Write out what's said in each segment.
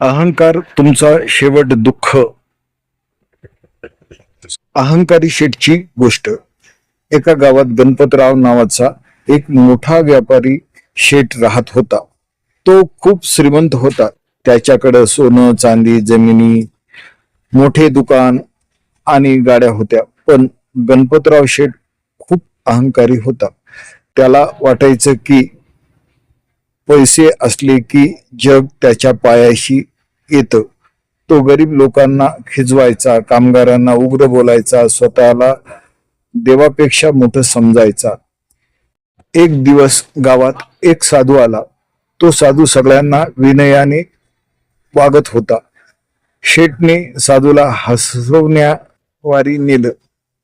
अहंकार तुमचा शेवट दुःख. अहंकारी शेठची गोष्ट. एका गावात गणपतराव नावाचा एक मोठा व्यापारी शेठ राहत होता. तो खूप श्रीमंत होता. त्याच्याकडे सोनं चांदी जमिनी मोठे दुकान आणि गाड्या होत्या. पण गणपतराव शेठ खूप अहंकारी होता. त्याला वाटायचं की पैसे असले की जग त्याच्या पायाशी येतं. तो गरीब लोकांना खिजवायचा कामगारांना उग्र बोलायचा स्वतःला देवापेक्षा मोठं समजायचा. एक दिवस गावात एक साधू आला. तो साधू सगळ्यांना विनयाने वागत होता. शेठने साधूला हसवण्यावारी नेलं.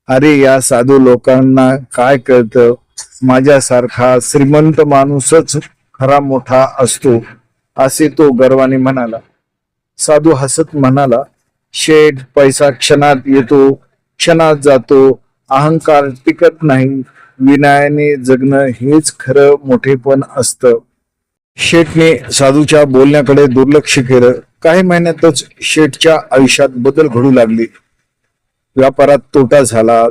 अरे या साधू लोकांना काय कळतं? माझ्यासारखा श्रीमंत माणूसच खरा मोठा असतो असे तो गर्वाने म्हणाला. साधू हसत म्हणाला शेठ पैसा क्षणात येतो क्षणात जातो अहंकार टिकत नाही विनयाने जगणं हेच खरं मोठेपण असतं. शेठने साधूच्या बोलण्याकडे दुर्लक्ष केलं. काही महिन्यातच शेठच्या आयुष्यात बदल घडू लागले. व्यापारात तोटा झाला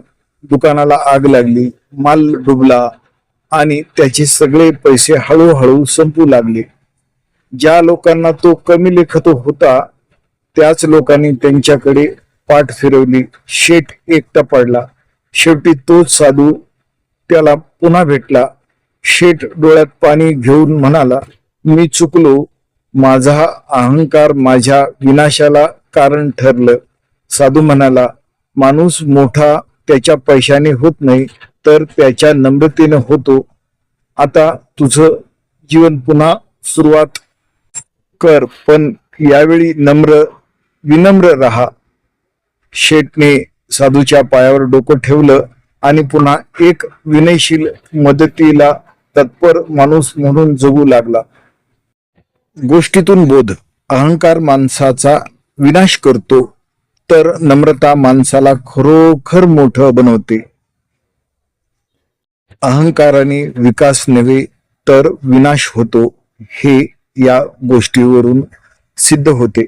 दुकानाला आग लागली माल डुबला आणि त्याचे सगळे पैसे हळूहळू संपू लागले. ज्या लोकांना तो कमी लेखत होता त्याच लोकांनी त्यांच्याकडे पाठ फिरवली. शेठ एकटा पडला. शेवटी तोच साधू त्याला पुन्हा भेटला. शेठ डोळ्यात पाणी घेऊन म्हणाला मी चुकलो. माझा अहंकार माझ्या विनाशाला कारण ठरलं. साधू म्हणाला माणूस मोठा त्याच्या पैशाने होत नाही. तर त्याच्या नम्रतेने होतो. आता तुझं जीवन पुन्हा सुरुवात कर पण यावेळी नम्र विनम्र राहा. शेटने साधूच्या पायावर डोकं ठेवलं आणि पुन्हा एक विनयशील मदतीला तत्पर माणूस म्हणून जगू लागला. गोष्टीतून बोध. अहंकार माणसाचा विनाश करतो तर नम्रता माणसाला खरोखर मोठं बनवते. अहंकाराने विकास नव्हे तर विनाश होतो हे या गोष्टीवरून सिद्ध होते.